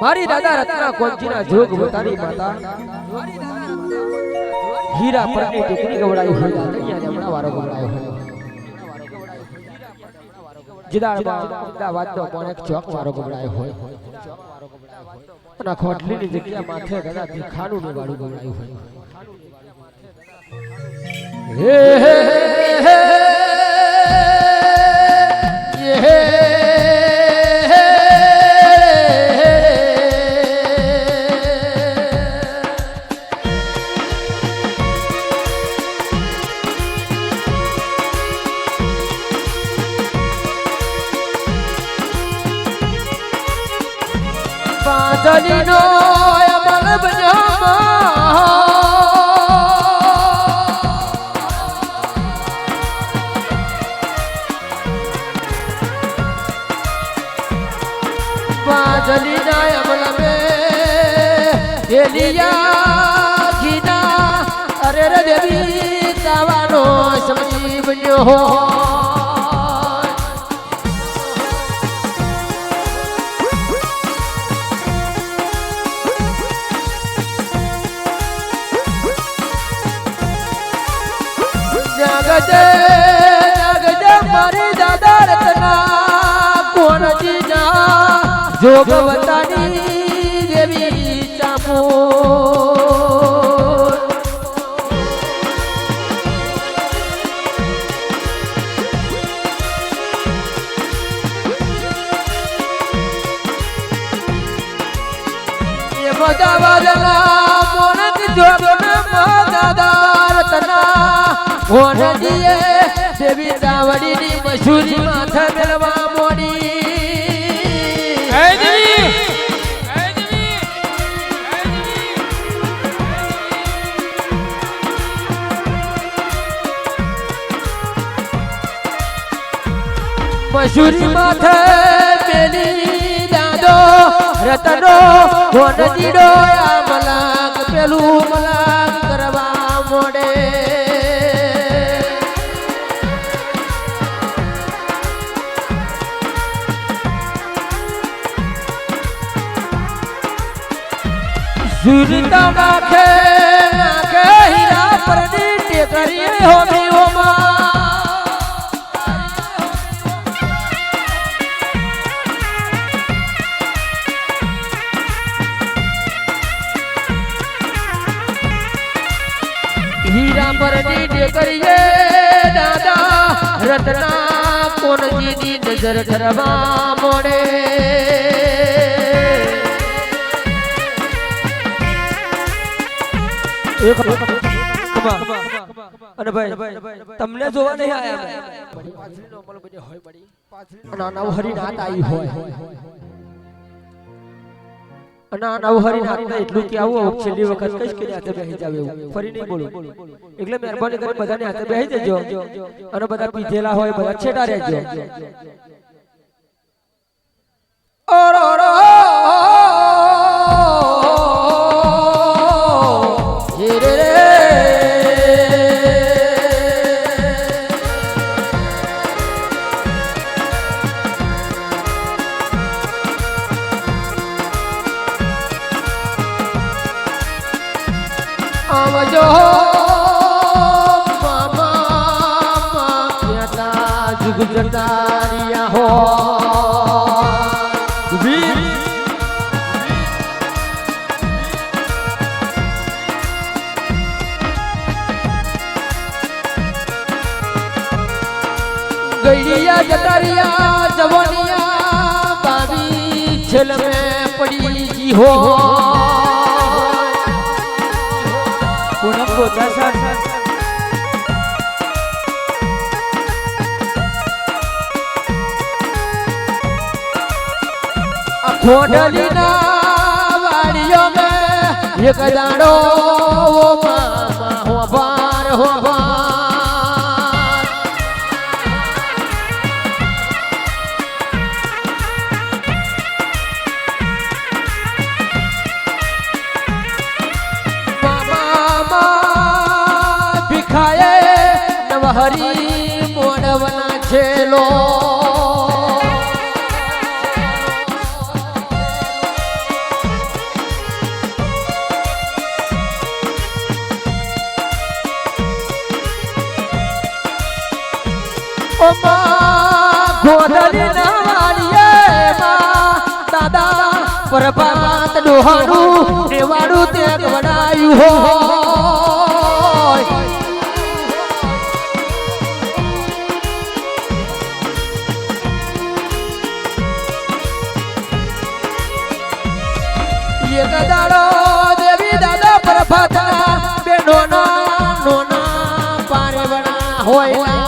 મારી દાદા રત્ના કોંચીના જોગ પોતાની માતા હીરા પરની દીકરી ગવડાવી હોય દાદૈયા જમણા વારો ગવડાવ્યો હોય ચોક વારો ગવડાવ્યો હોય જગ્યા માથે દાદા અરે રે દેવી તાવાનો સમજી બન્યો હોય જોગવતાની દેવી ચામો. વાદળા મોનક જોગના દાદા રત્ના મોનજીએ દેવી દાવડીની મશૂરી માથે મેળવા મશૂરી માથે પેલી દાદો, રતનો મોનજીડો આ મલાક પેલું મલાક કરવા મોડે. સુરતા નાખે નાખે હીરા પરની ટેકરી હોમી હોમા. હીરા પરની ટેકરીએ દાદા. રત્ના કોનજીની નજર કરવા મોડે. અને ભાઈ તમને જોવા નહીં આયા. અને આ નવહરી નાત આવી હોય. અને આ નવહરી નાત એટલું કે આવું છેલ્લી વખત એટલે મહેરબાની કરી બધાને હાથે બેસી જજો અને બધા પીધેલા હોય, બધા છેટા રહેજો. ઓરો. હો. પૂનમ ગોતાસર ખોડલીના વાડીઓ મે એક દાડો હો હો હરી મોડવના છેલો. દાદા પરભાત ડોહાનું રેવાડું વડાયું હો. દાદા પ્રભાતના બેનોના નોના પારેવણા હોય.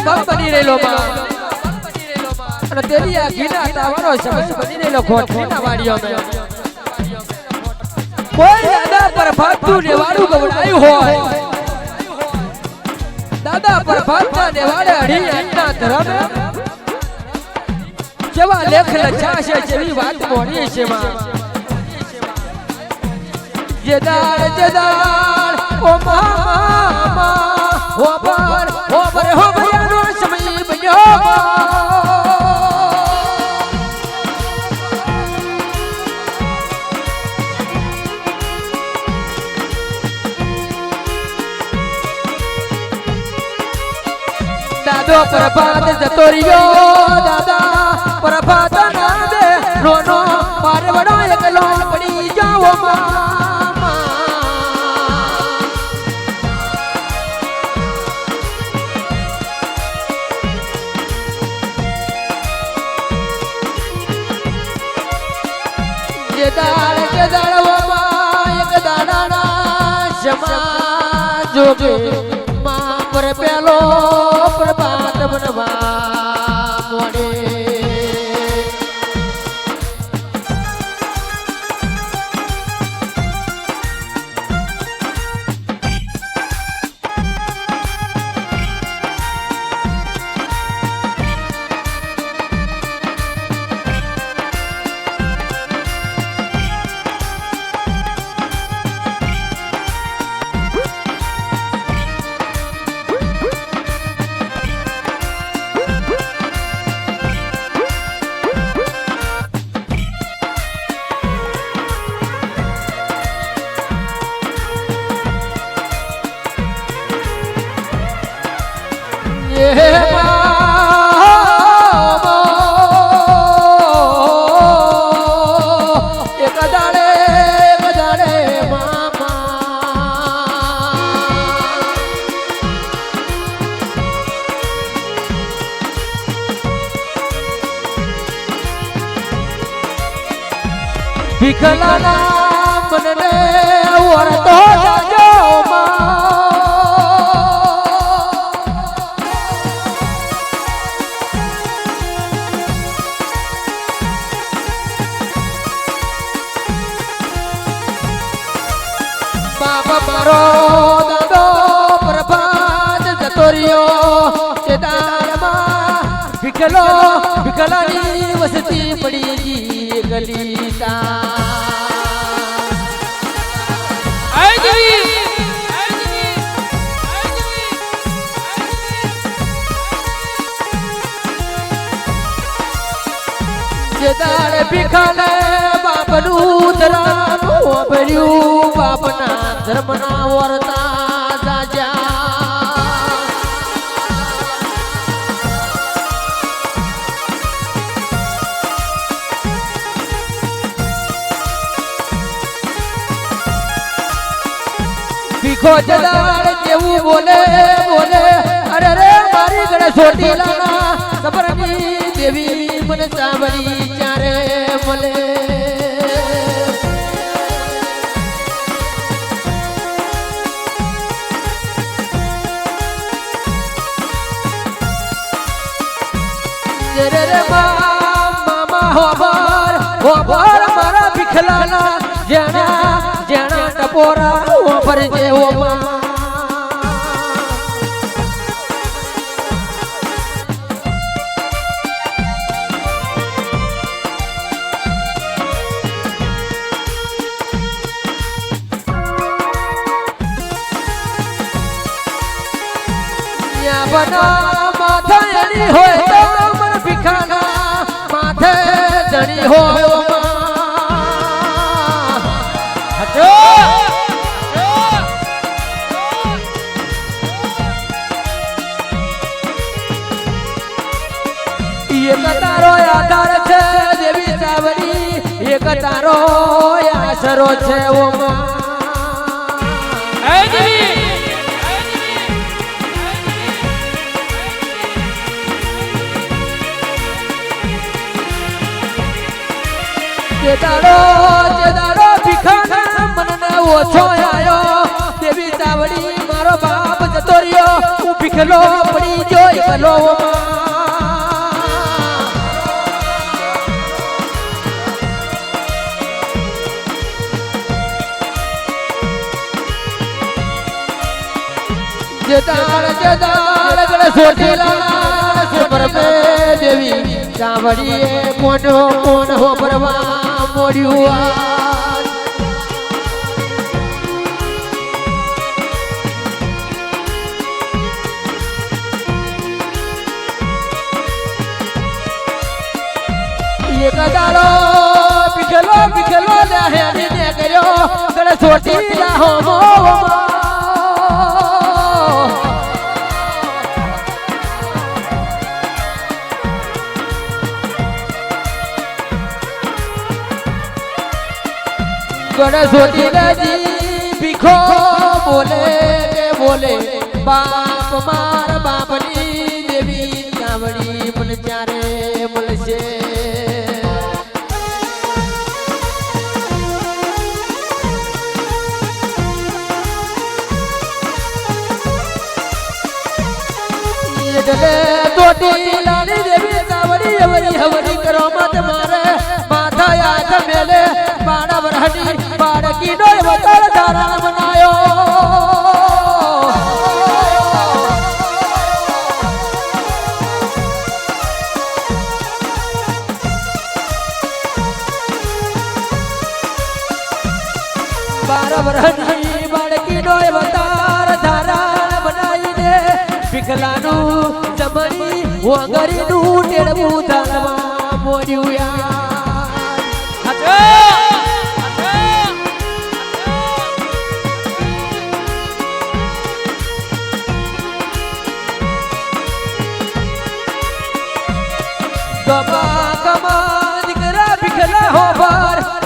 અભાવ બની રહેલો માં અને તેની આ ઘીના તાવરો સમજ બની લેખ લખ્યા છે જેવી વાત મોડી છે જેદાર જેદાર ઓ દાદો પ્રભાત જતો રહ્યો દાદા. પ્રભાત ના દે રોનો પારવડો એકલો પડી જાવો મામા જોગે માં પર પેલો પ્રભાત બનવા ભીખલાના મનને વરતો જાજો બાપા મારો દાદો પ્રભાત જતો રહ્યો તે દારમાં ભીખલાની વસતી પડી ગલીતા જે દાડ ભીખાને બાપનું ધરામ ભર્યું બાપના ધર્મના વર્તા જાજા. ભીખો જદાર જેવું બોલે બોલે, અરે રે મારી ગણે છોટી લાના સબરની દેવી મને સાંભળી. બોલે. રે મામા મારા ભીખલાના જેણા જેણા ટપોરા હોબર જેવો મા બના માથે જણી હોય તો મન ભીખાના માથે જણી હોય તારો છે દેવી જે દાડો જે દાડો મનને ઓછો આયો દેવી ચાવડી મારો બાપ જતો રહ્યો. હું ભીખલો પડી ગયો એકલો જે દાડ જે દાડ ગળે સુપર મે દેવી. ચાવડીએ કોનો કોણ હો પરવા મોડ્યું દાડો પીખલો પીખલો ને ગળે સોટી લાહો મો ગળે સોટી લેજી ભીખો બોલે કે બોલે બાપ માર બાપની દેવી ચાવડી મને ચારે મળશે એટલે તોટી લાલી દેવી ચાવડી હવરી હવરી કરો મત મારે યાદ મેલે બાળ વરહડી બાળકી નો વતર ધારણ બનાયો બાર વરહની બાળકી નો વતર ધારણ બનાવીને પીખલાનું જમણી વગરીનું ટેડવું ધારવા મોડ્યું યાર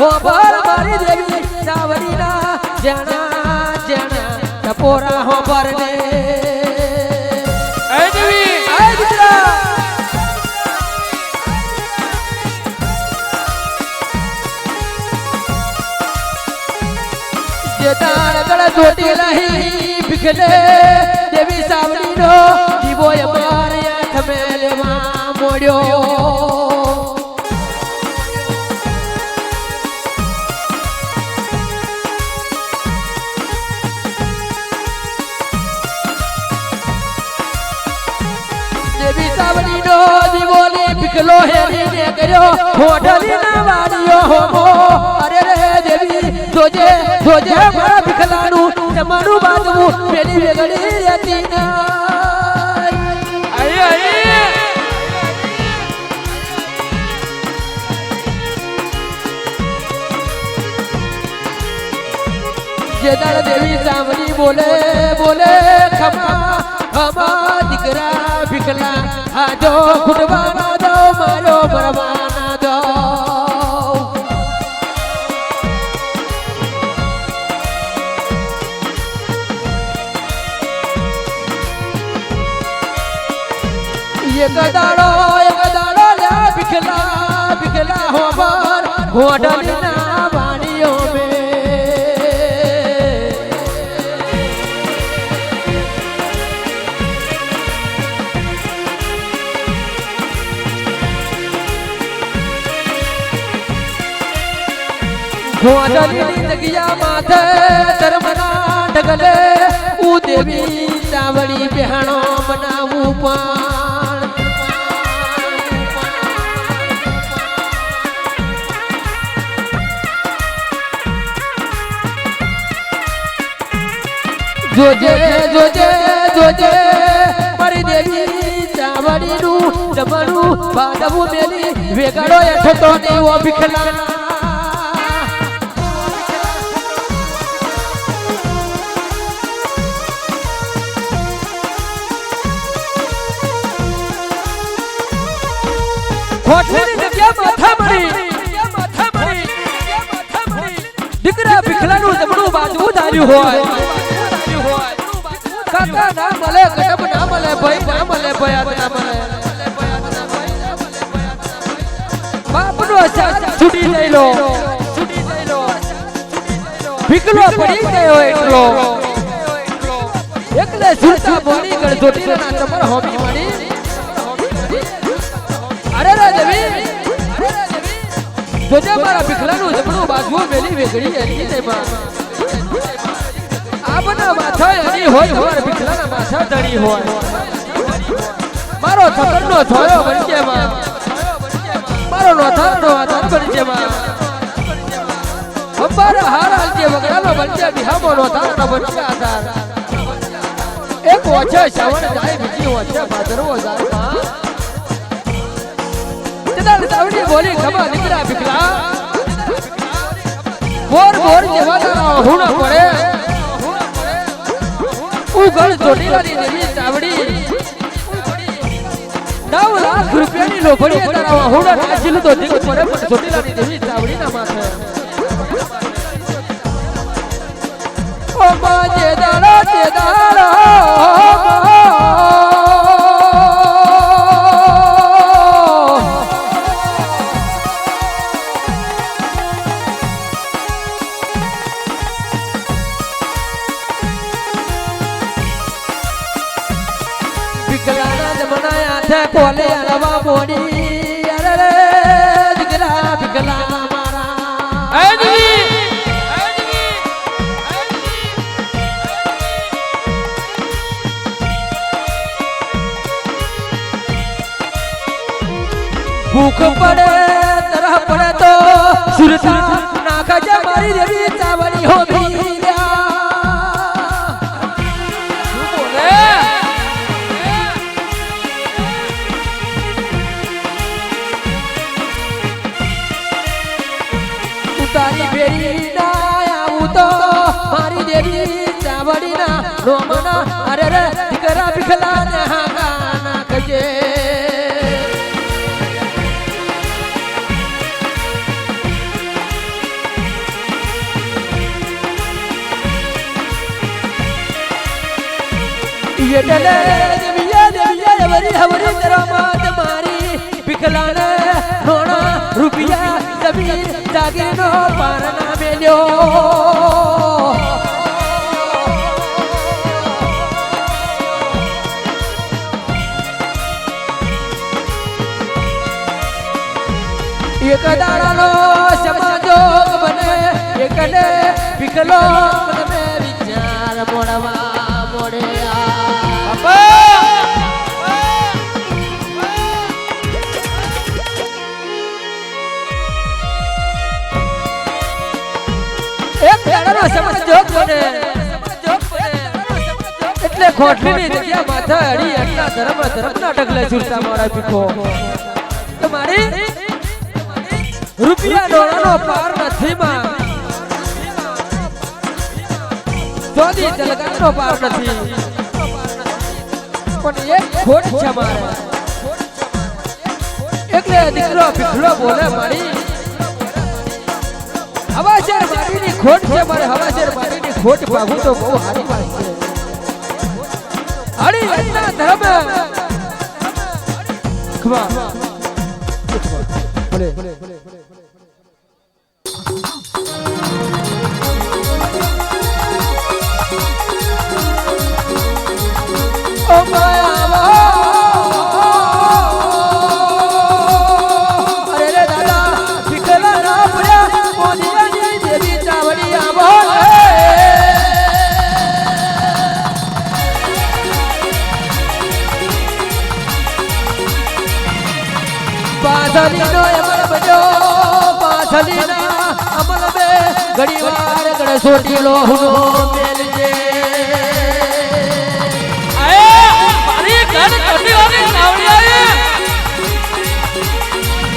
હોબર મારી દેવી સાવરીના જણા જણા ટપોરા હોબર ને એ દેવી. આય દીકરા જે તાળ ગળ ચોટી લહી ભીખલે દેવી દીવો અમારે મેલવા મોડ્યો. હેરીને હોટલી ના વાડીઓ હોમો. અરે રે દેવી જોજે જોજે મારા ભીખલાનું જમાનું બાંધવું. પેલી વેગડી રહેતી જેદાર દેવી સાંભળી બોલે બોલે ખમા. ખમા દીકરા ભીખલા, આજો ખુટવાના દો, મારો પરવાના દો. એક દાડો એક દાડો લે ભીખલા ભીખલા હોબર હોડલીના વાણીઓ હોડલીની જગ્યા માથે ધર્મના ઢગલે ઉ દેવી ચાવડી બહેણો બનાવું પણ. જોજે જોજે જોજે. મારી વાડીનું જમણું બાદવું મેલી. વેગાડો એઠો તો દેવો ભીખલા. ખોટલીની જગ્યા માથા મળી. દીકરા ભીખલાનું જમણું બાજુ ધાર્યું હોય. કાકા, ના મળે કટબ ના મળે, ભાઈ, ના મળે, ભાઈ ના મળે. બાપનો સાથ છૂટી જઈ ભીખલો પડી ગયો એટલો. એકલે સુરતા બોલી ગળ જોટીલાના ચમર હોમી મળી જોજે મારા ભીખલાનું જમણું બાજુ મેલી વેગડી એની ને આ બધા માથા એની હોય હોય, ભીખલાના માથા ધણી હોય. મારો છકરનો થયો બનજે માં મારો નોથારનો આધાર બનજે માં અંબાર હાર હાલજે વગડાનો બનજે બિહામો નોથારનો બનજે આધાર. એક ઓછે શ્રાવણ જાય, બીજી ઓછે ભાદરવો જાય. જદાર હુણા પડે. ઉગલ ચોટીલાની દેવી ચાવડી. નવ લાખ રૂપિયાની લોભડીએ તો દીક પડે. પણ ચોટીલાની દેવી ચાવડીના માથે. ઓ માં જે દાડા. ભૂખ પડે તરહ પડે તો સુરતા નાખજે મારી દેવી ચાવડી હો દેવીએ દેવીએ હવરી હવરી તરમાત મારી વિકલાને રોણા રૂપિયા જમીન જાગીરનો પારના મેલ્યો એક દાડાનો સમાજોગ બને, એકને વિકલો મને વિચાર મોડવા. દાડાનો સમાજોગ એટલે જગ્યા માથા અડી એટલા ધર્મ ધર્મના ડગલે સુરતા મારા પીખો તમારી રૂપિયા ડોળાનો પાર નથી માં. ચોદી તલગાનો પાર નથી. પણ એક ખોટ છે મારે. એટલે દીકરો ભીખલો બોલે મારી હવાશેર માટીની ખોટ છે મારે હવાશેર માટીની ખોટ ભાગું તો બહુ હારી વાત છે. હરી એટલા ધર્મ. ખમા ભલે Oh માયા. ચોટીલો મેલજે. અરે ઘર કટી ઓને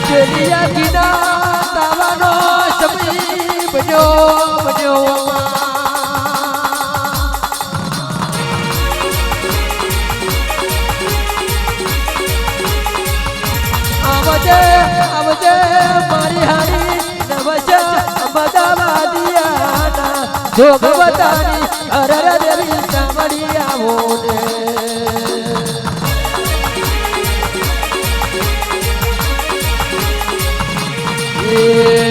ચલિયા ગીના તાવાનો સમય બજો બજો જોગવતાની અરર દેવી સાંભળી આવો ને. તારા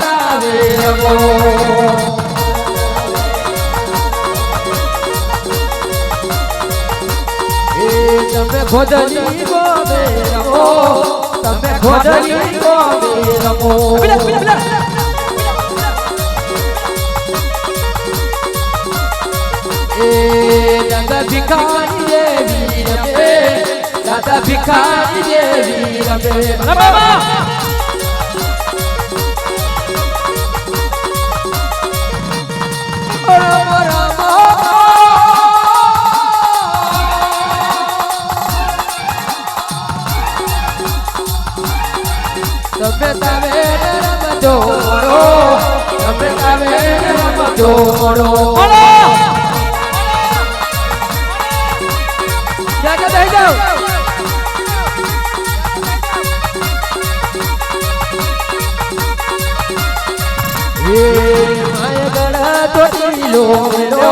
તાવે તમે ખોદની તમે ખોદની દાદા ભિખારી દેવી રમે. દાદા ભિખારી દેવી રમો. તમે રમજો તમે તમે રમજો બોલો! જાગે બેસી જાઓ. એ માય ગળા તોડી લો લો